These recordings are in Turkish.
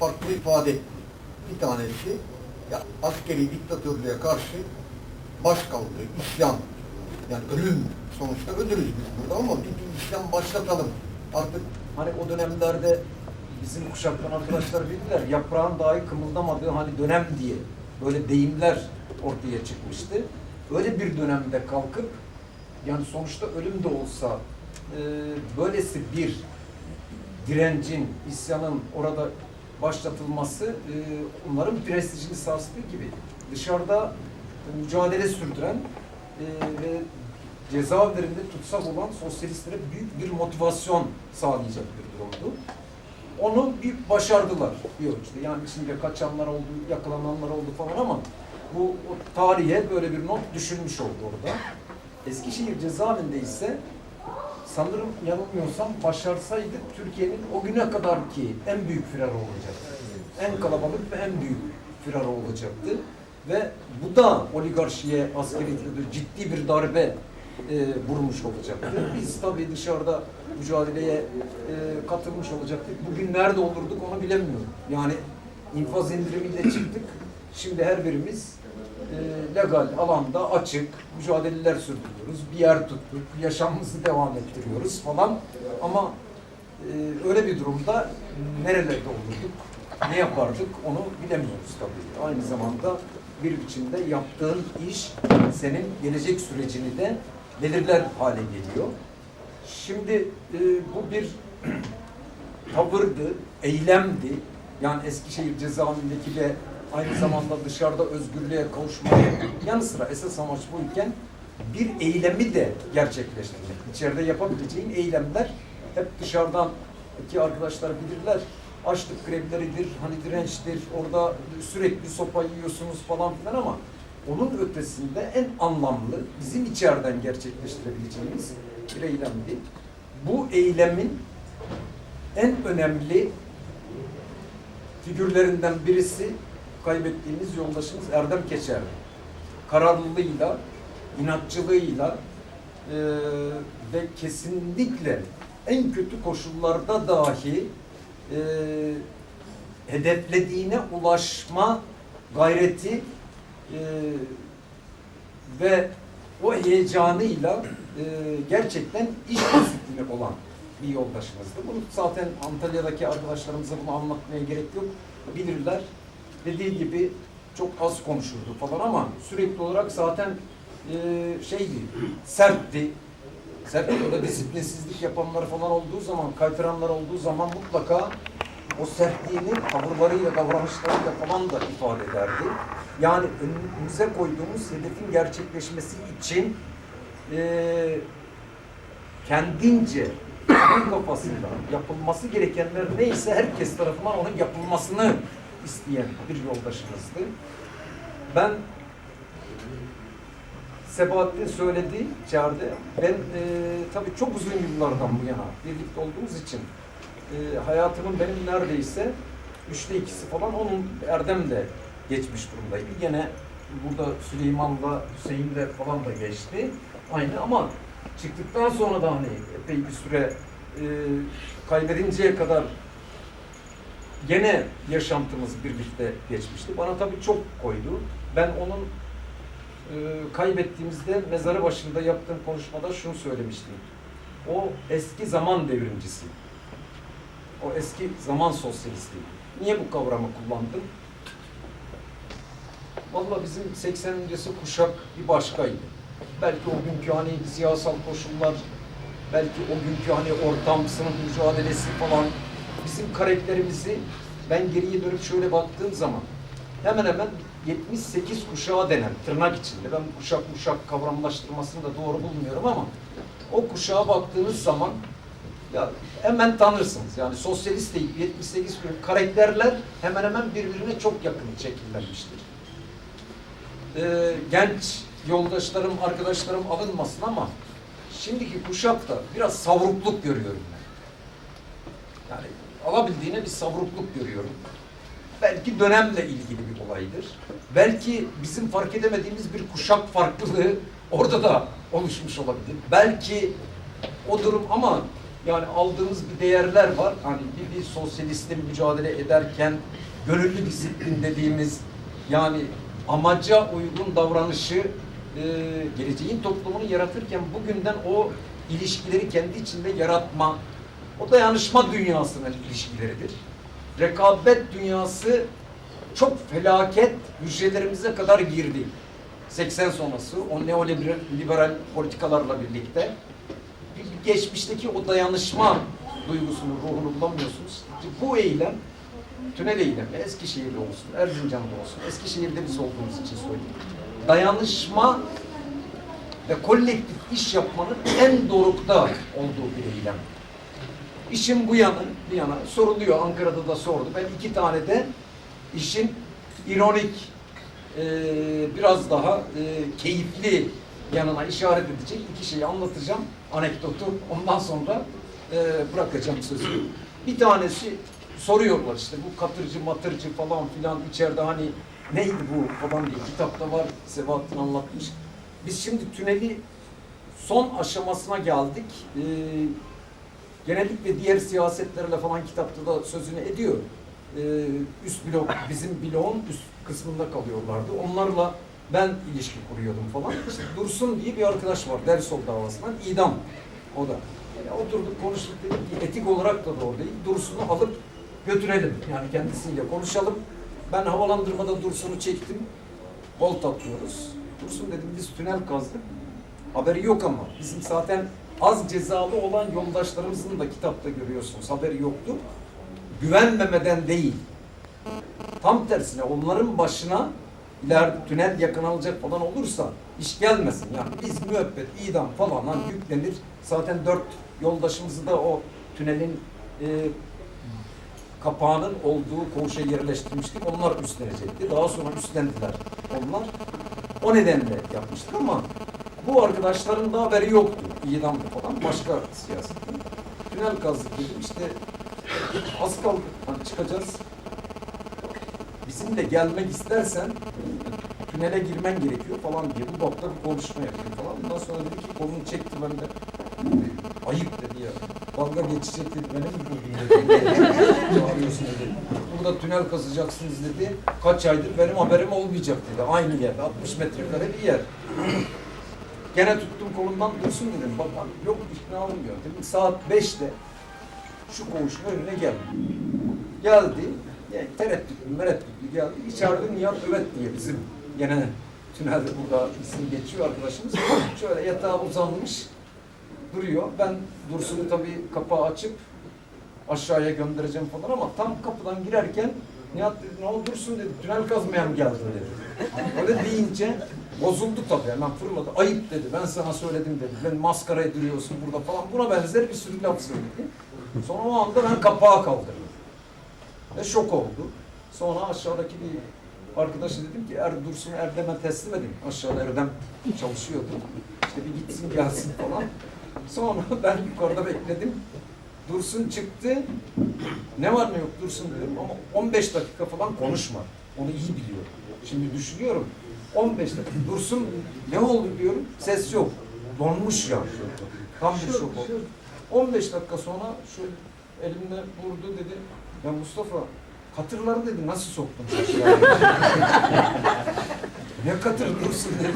farklı ifade etti. Bir tanesi ya askeri diktatörlüğe karşı başkaldırı, isyan. Yani ölüm sonuçta ölürüz biz burada ama bir, isyan başlatalım. Artık Hani o dönemlerde bizim kuşaktan arkadaşlar bildiler yaprağın dahi kımıldamadığı hani dönem diye böyle deyimler ortaya çıkmıştı. Öyle bir dönemde kalkıp yani sonuçta ölüm de olsa e, böylesi bir direncin, isyanın orada başlatılması e, onların prestijini sarstığı gibi dışarıda mücadele sürdüren e, ve cezaevlerinde tutsak olan sosyalistlere büyük bir motivasyon sağlayacak bir durumdu. Onu bir başardılar bir ölçüde. Yani içinde kaçanlar oldu, yakalananlar oldu falan ama bu tarihe böyle bir not düşülmüş oldu orada. Eskişehir cezaevinde ise sanırım yanılmıyorsam başarsaydık Türkiye'nin o güne kadar ki en büyük firarı olacaktı. En kalabalık ve en büyük firarı olacaktı. Ve bu da oligarşiye, askeri ciddi bir darbe e, vurmuş olacaktı. Biz tabii dışarıda mücadeleye e, katılmış olacaktık. Bugün nerede olurduk onu bilemiyorum. Yani infaz indirimiyle çıktık. Şimdi her birimiz e, legal alanda açık mücadeleler sürdürüyoruz. Bir yer tuttuk, yaşamımızı devam ettiriyoruz falan. Ama e, öyle bir durumda nerelerde olurduk, ne yapardık onu bilemiyoruz tabii. Aynı zamanda bir biçimde yaptığın iş senin gelecek sürecini de belirler hale geliyor. Şimdi e, bu bir tavırdı, eylemdi. Yani Eskişehir cezaevindeki de aynı zamanda dışarıda özgürlüğe kavuşmanın yanı sıra esas amaç buyken bir eylemi de gerçekleştirmek. İçeride yapabileceğin eylemler hep dışarıdan ki arkadaşlar bilirler. Açlık grevleridir, hani dirençtir, orada sürekli sopa yiyorsunuz falan filan ama onun ötesinde en anlamlı bizim içeriden gerçekleştirebileceğimiz bir eylemdi. Bu eylemin en önemli figürlerinden birisi kaybettiğimiz yoldaşımız Erdem Keçer. Kararlılığıyla, inatçılığıyla e, ve kesinlikle en kötü koşullarda dahi e, hedeflediğine ulaşma gayreti e, ve o heyecanıyla e, gerçekten iş disiplini olan bir yoldaşımızdı. Bunu zaten Antalya'daki arkadaşlarımıza bunu anlatmaya gerek yok. Bilirler. Dediği gibi çok az konuşurdu falan ama sürekli olarak zaten e, şeydi, sertti. Sert öyle disiplinsizlik yapanlar falan olduğu zaman, kaytıranlar olduğu zaman mutlaka o sertliğini tavırlarıyla, davranışlarıyla falan da ifade ederdi. Yani önümüze koyduğumuz hedefin gerçekleşmesi için e, kendince kendi kafasında yapılması gerekenler neyse herkes tarafından onun yapılmasını isteyen bir yoldaşımızdı. Ben Sebahattin söyledi içeride. Ben e, tabii çok uzun yıllardan bu yana birlikte olduğumuz için e, hayatımın benim neredeyse üçte ikisi falan onun Erdem'le geçmiş durumdaydı. Gene burada Süleyman'la Hüseyin'le falan da geçti. Aynı ama çıktıktan sonra da hani epey bir süre e, kaybedinceye kadar gene yaşantımız birlikte geçmişti. Bana tabii çok koydu. Ben onun e, kaybettiğimizde mezarı başında yaptığım konuşmada şunu söylemiştim. O eski zaman devrimcisi. O eski zaman sosyalisti. Niye bu kavramı kullandım? Vallahi bizim 80 öncesi kuşak bir başkaydı. Belki o günkü hani siyasal koşullar, belki o günkü hani ortam, sınıf mücadelesi falan bizim karakterimizi ben geriye dönüp şöyle baktığım zaman hemen hemen 78 kuşağı denen tırnak içinde ben kuşak kuşak kavramlaştırmasını da doğru bulmuyorum ama o kuşağa baktığınız zaman ya hemen tanırsınız. Yani sosyalist değil 78 kuşak karakterler hemen hemen birbirine çok yakın şekillenmiştir. Ee, genç yoldaşlarım, arkadaşlarım alınmasın ama şimdiki kuşakta biraz savrukluk görüyorum ben. Yani alabildiğine bir savrukluk görüyorum. Belki dönemle ilgili bir olaydır. Belki bizim fark edemediğimiz bir kuşak farklılığı orada da oluşmuş olabilir. Belki o durum ama Yani aldığımız bir değerler var. Hani bir, bir sosyalistle mücadele ederken gönüllü disiplin dediğimiz yani amaca uygun davranışı e, geleceğin toplumunu yaratırken bugünden o ilişkileri kendi içinde yaratma, o dayanışma dünyasının ilişkileridir. Rekabet dünyası çok felaket hücrelerimize kadar girdi. 80 sonrası o neoliberal liberal politikalarla birlikte bir- bir geçmişteki o dayanışma duygusunu, ruhunu bulamıyorsunuz. Bu eylem, tünel eylemi, Eskişehir'de olsun, Erzincan'da olsun, Eskişehir'de biz olduğumuz için söyleyeyim. Dayanışma ve kolektif iş yapmanın en dorukta olduğu bir eylem. İşin bu yanı, bir yana soruluyor. Ankara'da da sordu. Ben iki tane de işin ironik, e, biraz daha e, keyifli yanına işaret edecek iki şeyi anlatacağım. Anekdotu. Ondan sonra e, bırakacağım sözü. Bir tanesi soruyorlar işte bu katırcı matırcı falan filan içeride hani neydi bu falan diye kitapta var. Sebahattin anlatmış. Biz şimdi tüneli son aşamasına geldik. E, genellikle diğer siyasetlerle falan kitapta da sözünü ediyor. Ee, üst blok, bizim bloğun üst kısmında kalıyorlardı. Onlarla ben ilişki kuruyordum falan. İşte Dursun diye bir arkadaş var Dersol davasından. idam o da. Yani oturduk konuştuk dedik ki etik olarak da doğru değil. Dursun'u alıp götürelim. Yani kendisiyle konuşalım. Ben havalandırmada Dursun'u çektim. Bolt atıyoruz. Dursun dedim biz tünel kazdık. Haberi yok ama. Bizim zaten az cezalı olan yoldaşlarımızın da kitapta görüyorsunuz. Haberi yoktu. Güvenmemeden değil. Tam tersine onların başına ileride tünel yakın alacak falan olursa iş gelmesin. Yani biz müebbet, idam falan hani yüklenir. Zaten dört yoldaşımızı da o tünelin e, kapağının olduğu koğuşa yerleştirmiştik. Onlar üstlenecekti. Daha sonra üstlendiler onlar. O nedenle yapmıştık ama bu arkadaşların da haberi yoktu. İdamdı falan. Başka siyasetin. Tünel kazdık dedim. İşte az kaldı. Hani çıkacağız. Bizimle gelmek istersen tünele girmen gerekiyor falan diye. Bu doktor bir konuşma yapıyor falan. Ondan sonra dedi ki kolunu çekti ben de. Ayıp dedi ya. Dalga geçecek dedi. Beni mi buldun dedi. Çağırıyorsun dedi. Burada tünel kazacaksınız dedi. Kaç aydır benim haberim olmayacak dedi. Aynı yerde. 60 metrekare bir yer. Gene tuttum kolundan dursun dedim. Bak abi, yok ikna olmuyor. Dedim saat 5'te şu koğuşun önüne gel. Geldi. Yani tereddütlü, mereddütlü geldi. İçeride Nihat Övet diye bizim gene tünelde burada isim geçiyor arkadaşımız. Şöyle yatağa uzanmış duruyor. Ben Dursun'u tabii kapağı açıp aşağıya göndereceğim falan ama tam kapıdan girerken Nihat dedi ne oldu Dursun dedi tünel kazmaya mı geldin dedi. Öyle deyince bozuldu tabii hemen fırladı. Ayıp dedi ben sana söyledim dedi. Ben maskara ediliyorsun burada falan. Buna benzer bir sürü laf söyledi. Sonra o anda ben kapağı kaldırdım. Ve şok oldu. Sonra aşağıdaki bir arkadaşa dedim ki er Dursun'u Erdem'e teslim edin. Aşağıda Erdem çalışıyordu. İşte bir gitsin gelsin falan. Sonra ben yukarıda bekledim. Dursun çıktı. Ne var ne yok Dursun diyorum ama 15 dakika falan konuşma. Onu iyi biliyorum. Şimdi düşünüyorum. 15 dakika. Dursun ne oldu diyorum. Ses yok. Donmuş ya. Tam bir şok oldu. 15 dakika sonra şu elimle vurdu dedi. Ya Mustafa katırları dedi nasıl soktun ne katır dursun dedi.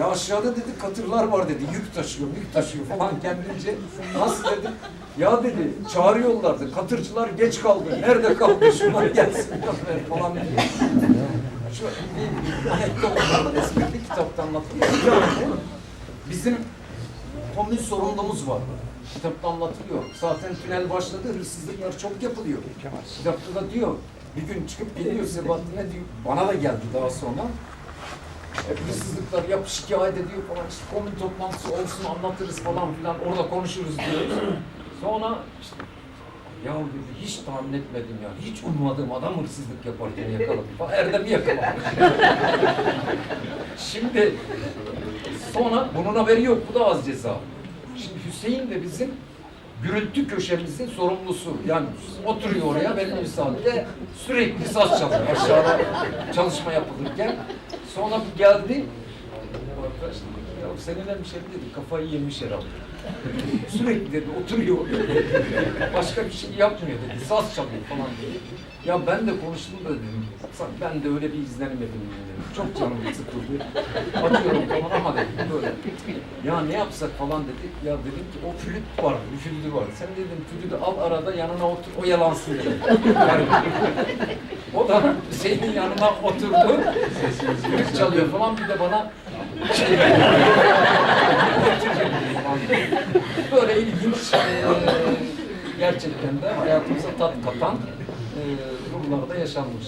Ya aşağıda dedi katırlar var dedi. Yük taşıyor, yük taşıyor falan kendince. Nasıl dedi? Ya dedi çağırıyorlardı. Katırcılar geç kaldı. Nerede kaldı? Şunlar gelsin falan diyor. Şu bir, bir anekdot var. Esmerli kitapta anlatılıyor. Bizim komün sorunumuz var. Kitapta anlatılıyor. Zaten tünel başladı, hırsızlıklar çok yapılıyor. Kitapta da diyor, bir gün çıkıp geliyor Sebahattin'e diyor, bana da geldi daha sonra. E, hırsızlıklar yap şikayet ediyor falan, işte komün toplantısı olsun anlatırız falan filan, orada konuşuruz diyoruz. Sonra işte, ya dedi, hiç tahmin etmedim ya, hiç ummadığım adam hırsızlık yaparken yakaladım Erdem'i yakaladım. Şimdi sonra bunun haberi yok, bu da az ceza. Şimdi Hüseyin de bizim gürültü köşemizin sorumlusu. Yani oturuyor oraya benim müsaade sürekli saz çalıyor aşağıda çalışma yapılırken. Sonra bir geldi. bu dedi senin hemşerin dedi kafayı yemiş herhalde. Sürekli dedi oturuyor. Başka bir şey yapmıyor dedi. Saz çalıyor falan dedi. Ya ben de konuştum da dedim. Ben de öyle bir izlenim edindim dedim. Çok canım sıkıldı. Atıyorum falan ama dedim böyle. Ya ne yapsak falan dedik. Ya dedim ki o flüt var, üfüldü var. Sen dedim flütü al arada yanına otur, o yalansın dedim. Yani, o da senin yanına oturdu. Flüt çalıyor falan bir de bana Böyle ilginç, eee, gerçekten de hayatımıza tat katan eee durumlarda yaşanmış.